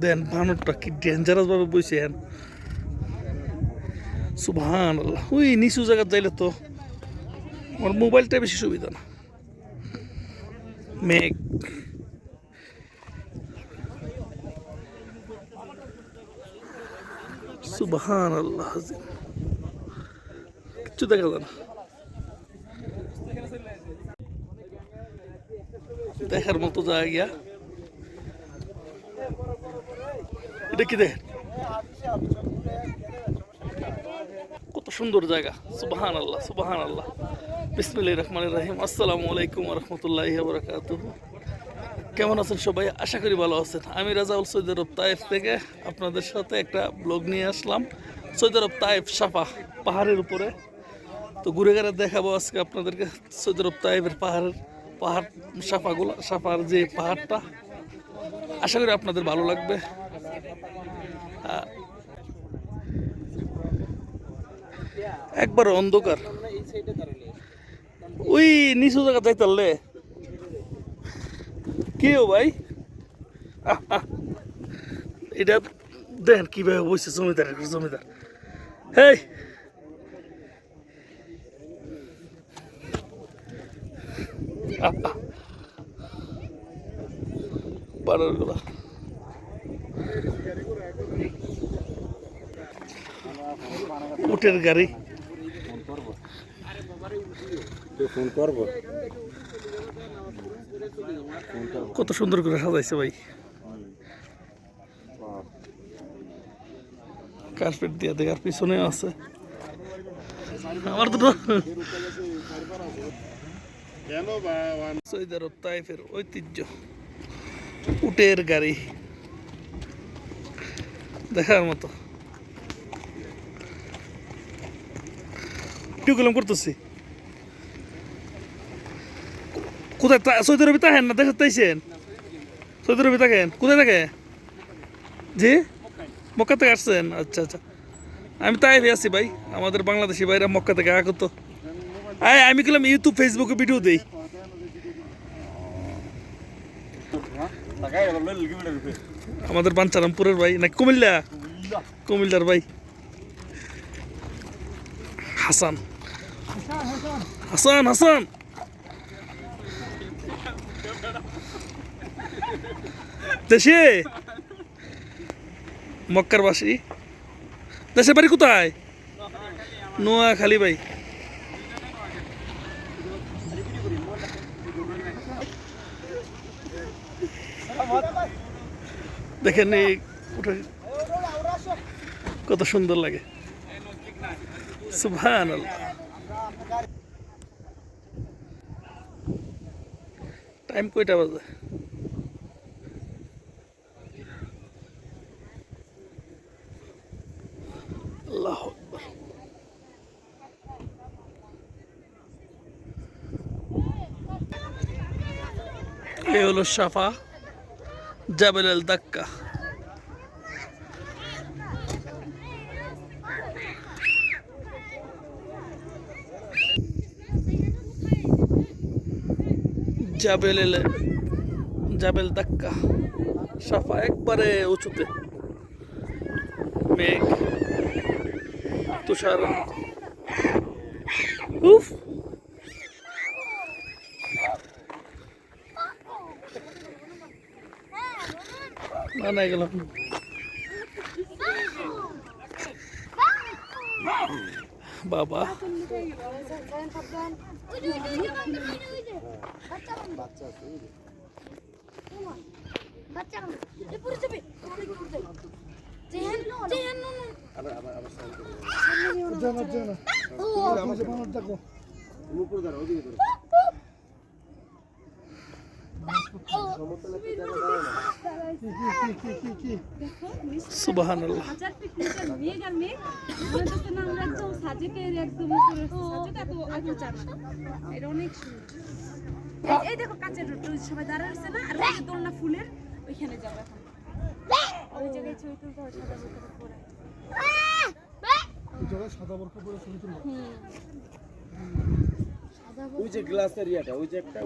দেন, বানরটা কি ডেঞ্জারাস ভাবে বইছে হেন। আল্লাহ ওই নিচু জায়গা যাইলে তো আমার মোবাইলটা বেশি সুবিধা না। মেঘ। সুবহান আল্লাহ কিচ্ছু দেখা যায় না। দেখার মতো জায়গা। এটা কি দেখেন কত সুন্দর জায়গা। সুবাহান আল্লাহ সুবাহান আল্লাহ বিসমিল্লাহ রহমান রাহিম। আসসালামু আলাইকুম রহমতুল্লাহ বরকাত কেমন আছেন সবাই? আশা করি ভালো আছেন। আমি রাজাউল সৈদ আরব তাইফ থেকে আপনাদের সাথে একটা ব্লগ নিয়ে আসলাম। সৈদ আরব তাইফ সাফা পাহাড়ের উপরে। তো ঘুরে ঘুরে দেখাবো আজকে আপনাদেরকে সৈদ আরব তাইফের পাহাড়ের পাহাড়, সাফাগুলো, সাফার যে পাহাড়টা। আশা করি আপনাদের ভালো লাগবে একবার অন্ধকার ওই নিচু জায়গা যাইতালে কে ও ভাই। এটা দেখেন কীভাবে বসছে জমিদার জমিদার হেই আহ। পাড়ারগুলা উটের গাড়ি। কত সুন্দর করে সাজাইছে ভাই। কার্পেট দিয়ে দেখ, আর পিছনে আছে। আমার দুটো। কেন বা সৌদি তাইফের ঐতিহ্য। উটের গাড়ি। দেখার মতো। করতেছি? কোথায় সৌদি আরবে থাকেন না দেখতে চাইছেন সৌদি আরবে থাকেন? কোথায় থাকে? জি? মক্কা থেকে আসছেন? আচ্ছা আচ্ছা। আমি তাই আছি ভাই। আমাদের বাংলাদেশি ভাইরা মক্কা থেকে আগত। আয়, আমি গেলাম ইউটিউব ফেসবুকে ভিডিও দেই লাগাই গেল লিখে বিড়ে রূপে আমাদের বাঞ্চারামপুরের ভাই না কুমিল্লা? কুমিল্লার ভাই। হাসান। হাসান হাসান। দেশে। মক্কার বাসী। দেশের বাড়ি কোথায়? নোয়াখালী ভাই। দেখেন এই কত সুন্দর লাগে। টাইম কয়টা বাজে? এই হলো সাফা জাবেল আল দাক্কা। জাবেল জাবেল দাক্কা। সাফা একবারে উঁচুতে। মেঘ, তুষার। উফ! না না গেলাম বাবা উপরে কাঁচের রোড আছে না দোলনা ফুলের সাদা বোরকা ওই যে গ্লাসের ইয়াটা, ওই যে একটা